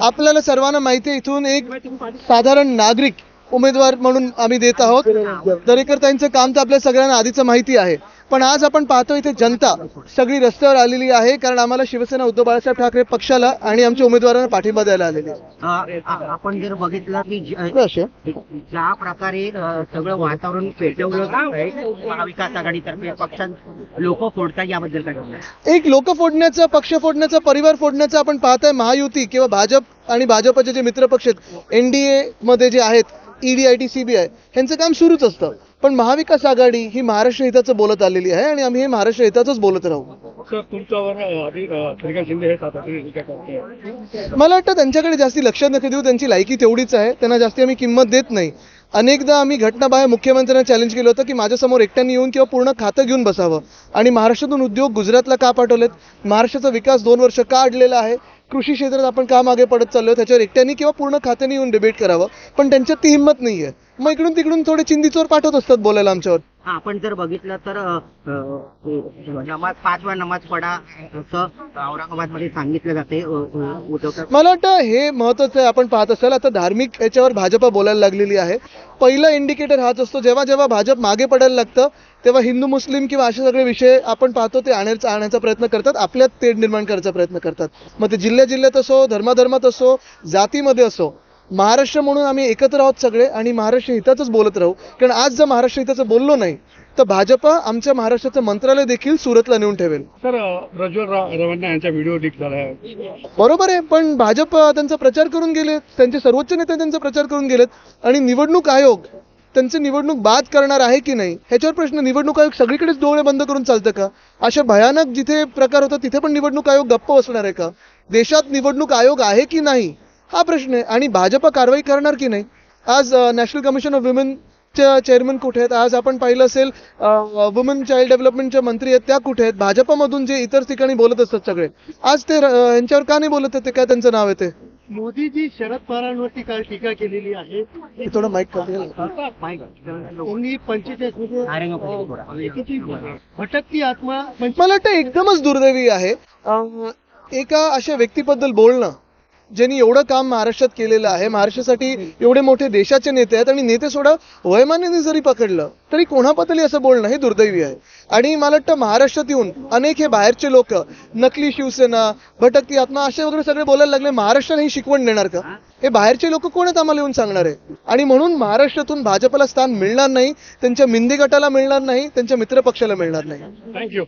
आपल्याला सर्वांना माहिती आहे इथून एक साधारण नागरिक उमेदवार म्हणून आम्ही देत आहोत. दरेकर त्यांचं काम तर आपल्या सगळ्यांना आधीच माहिती आहे. पण आज आपण पाहतो इथे जनता सगळी रस्त्यावर आलेली आहे कारण आम्हाला शिवसेना उद्धव बाळासाहेब ठाकरे पक्षाला आणि आमच्या उमेदवारांना पाठिंबा द्यायला आलेली आपण जर बघितलं की. ज्या प्रकारे सगळं वातावरण पेटवलं महाविकास आघाडीतर्फे पक्षात लोक फोडतात याबद्दल काय? एक लोक फोडण्याचा पक्ष फोडण्याचा परिवार फोडण्याचा आपण पाहताय महायुती किंवा भाजप आणि भाजपचे जे मित्रपक्ष आहेत एनडीए मध्ये जे आहेत ईडी आय टी सीबीआय यांचं काम सुरूच असतं पण महाविकास आघाडी ही महाराष्ट्र हिताचं बोलत आलेली आहे आणि आम्ही हे महाराष्ट्र हिताचंच बोलत राहू. सर तुमच्यावर हे मला वाटतं त्यांच्याकडे जास्ती लक्ष नका देऊ त्यांची लायकी तेवढीच आहे त्यांना जास्ती आम्ही किंमत देत नाही. अनेकदा आम्ही घटनाबाह्य मुख्यमंत्र्यांना चॅलेंज केलं होतं की माझ्यासमोर एकट्याने येऊन किंवा पूर्ण खातं घेऊन बसावं. आणि महाराष्ट्रातून उद्योग गुजरातला का पाठवलेत? महाराष्ट्राचा विकास दोन वर्ष का अडलेला आहे? कृषी क्षेत्रात आपण का मागे पडत चाललोय? त्याच्यावर एकट्याने किंवा पूर्ण खात्याने येऊन डिबेट करावं. पण त्यांच्यात ती हिंमत नाहीये. मग इकडून तिकडून थोडे चिंदीचोर पाठवत असतात बोलायला आमच्यावर. हा, आपण जर बघितलं तर अ, अ, नमाज पाच वेळा नमाज पडा असं औरंगाबादमध्ये सांगितलं जाते अ, अ, उद्धव ठाकरे. मला वाटतं हे महत्वाचं आहे. आपण पाहत असाल आता धार्मिक याच्यावर भाजपा बोलायला लागलेली आहे. पहिला इंडिकेटर हाच असतो जेव्हा जेव्हा भाजप मागे पडायला लागतं तेव्हा हिंदू मुस्लिम किंवा असे सगळे विषय आपण पाहतो ते आणण्याचा आणण्याचा प्रयत्न करतात आपल्यात तेढ निर्माण करायचा प्रयत्न करतात. मग ते जिल्ह्या जिल्ह्यात असो धर्माधर्मात असो जातीमध्ये असो महाराष्ट्र म्हणून आम्ही एकत्र आहोत सगळे आणि महाराष्ट्र हिताचंच बोलत राहू. कारण आज जर महाराष्ट्र हिताचं बोललो नाही तर भाजपा आमच्या महाराष्ट्राचं मंत्रालय देखील सुरतला नेऊन ठेवेल. सर प्रज्वल रवांना यांचा व्हिडिओ लीक झाला बरोबर आहे पण भाजप त्यांचा प्रचार करून गेलेत त्यांचे सर्वोच्च नेते त्यांचा प्रचार करून गेलेत आणि निवडणूक आयोग त्यांचे निवडणूक बाद करणार आहे की नाही ह्याच्यावर प्रश्न निवडणूक आयोग सगळीकडेच डोळे बंद करून चालतं का? अशा भयानक जिथे प्रकार होतात तिथे पण निवडणूक आयोग गप्प बसणार आहे का? देशात निवडणूक आयोग आहे की नाही? हा प्रश्न आहे. आणि भाजप कारवाई करणार की नाही? आज नॅशनल कमिशन ऑफ वुमेनच्या चेअरमन कुठे आहेत? आज आपण पाहिलं असेल वुमन चाइल्ड डेव्हलपमेंटचे मंत्री आहेत. त्या कुठे आहेत? भाजपमधून जे इतर ठिकाणी बोलत असतात सगळे. आज ते यांच्यावर का नाही बोलत आहेत? ते काय त्यांचं नाव आहे ते? मोदीजी शरद पवारांवरती काल टीका केलेली आहे. थोडं माईक भटकती आत्मा? मला वाटतं एकदमच दुर्दैवी आहे. एका अशा व्यक्तीबद्दल बोलणं ज्यांनी एवढं काम महाराष्ट्रात केलेलं आहे महाराष्ट्रासाठी एवढे मोठे देशाचे नेते आहेत आणि नेते सोडा वयमान्याने जरी पकडलं तरी कोणापातली असं बोलणं हे दुर्दैवी आहे. आणि मला वाटतं महाराष्ट्रात येऊन अनेक हे बाहेरचे लोक नकली शिवसेना भटकती आत्मा असे वगैरे सगळे बोलायला लागले महाराष्ट्राला ही शिकवण देणार का? हे बाहेरचे लोक कोण आहेत आम्हाला येऊन सांगणार आहे? आणि म्हणून महाराष्ट्रातून भाजपला स्थान मिळणार नाही त्यांच्या मिंदी गटाला मिळणार नाही त्यांच्या मित्रपक्षाला मिळणार नाही. थँक्यू